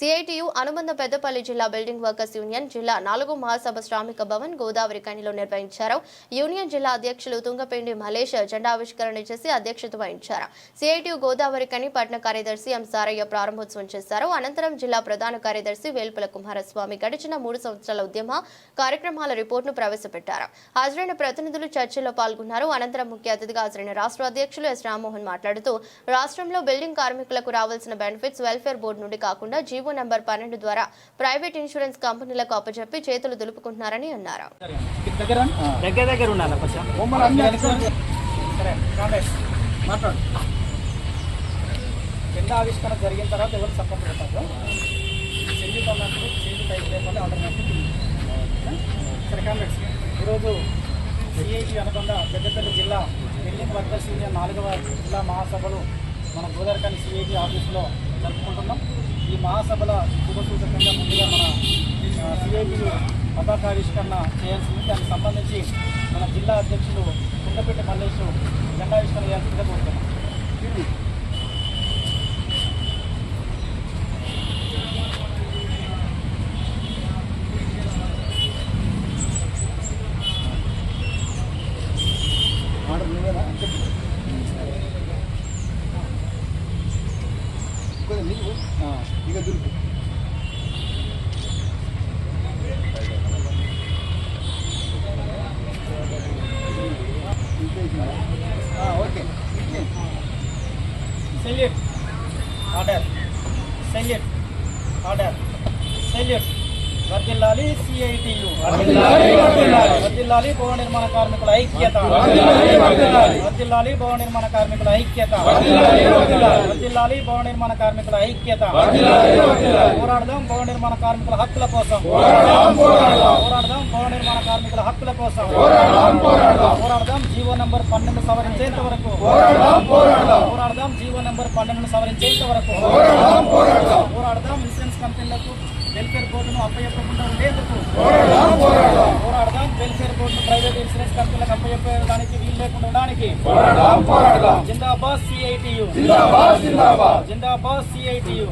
CITU అనుబంధ పెద్దపల్లి జిల్లా building workers union జిల్లా నాలుగు మహాసభ శ్రామిక భవన్ గోదావరి కనిలో నిర్వహించారు. యూనియన్ జిల్లా అధ్యక్షులు తుంగపిండి మలేష్ జెండా ఆవిష్కరణ చేసి అధ్యక్షత వహించారు. సిఐటియు గోదావరి కని పట్టణ కార్యదర్శి ఎం సారయ్య ప్రారంభోత్సవం చేశారు. అనంతరం జిల్లా ప్రధాన కార్యదర్శి వేల్పుల కుమారస్వామి గడిచిన మూడు సంవత్సరాల ఉద్యమ కార్యక్రమాల రిపోర్టును ప్రవేశపెట్టారు. హాజరైన ప్రతినిధులు చర్చలో పాల్గొన్నారు. అనంతరం ముఖ్య అతిథిగా హాజరైన రాష్ట్ర అధ్యక్షులు ఎస్ రామ్మోహన్ మాట్లాడుతూ రాష్ట్రంలో బిల్డింగ్ కార్మికులకు రావాల్సిన బెనిఫిట్స్ వెల్ఫేర్ బోర్డు నుండి కాకుండా జీవో నంబర్ పన్నెండు ద్వారా ప్రైవేట్ ఇన్సూరెన్స్ కంపెనీలకు అప్పచెప్పి చేతులు దులుపుకుంటున్నారని అన్నారు. ఆవిష్కరణ జరిగిన తర్వాత ఎవరు సపోర్ట్ పెట్టారు చెంది ఆల్టర్నేటివ్ సరే ఈరోజు సిఐటి అనుబంధ పెద్దపల్లి జిల్లా బిల్డింగ్ వర్కర్స్ యూనియన్ నాలుగవ జిల్లా మహాసభలు మన గోదావరికాని సిఐటి ఆఫీసులో జరుపుకుంటున్నాం. ఈ మహాసభల శుభసూచకంగా ముందుగా మన సిఐటి పతాకావిష్కరణ చేయాల్సింది. దానికి సంబంధించి మన జిల్లా అధ్యక్షులు కుండపేట మల్లేశ్వరు జెండావిష్కరణ చేయాల్సిందిగా కోరుతున్నాం. Salute order salute order salute వర్దిల్లాలి సిఐటియు వర్దిల్లాలి భవన నిర్మాణ కార్మికుల ఐక్యత వర్దిల్లాలి భవన నిర్మాణ కార్మికుల ఐక్యత వర్దిల్లాలి భవన నిర్మాణ కార్మికుల ఐక్యత పోరాడదాం భవన నిర్మాణ కార్మికుల హక్కుల కోసం పోరాడదాం భవన నిర్మాణ కార్మికుల హక్కుల కోసం పోరాడదాం జీవో నంబర్ పన్నెండు సవరించేంత వరకు పోరాడదాం జీవో నంబర్ పన్నెండు సవరించేంత వరకు పోరాడదాం ఇన్సూరెన్స్ కంపెనీలకు వెల్ఫేర్ బోర్డును అప్పయ్యకుండా ఉండేందుకు పోరాడదాం వెల్ఫేర్ బోర్డును ప్రైవేట్ ఇన్సూరెన్స్ కంపెనీలకు అప్పయ్యడానికి వీలు లేకుండా ఉండడానికి జిందాబాద్ సిఐటియు జిందాబాద్ సిఐటియు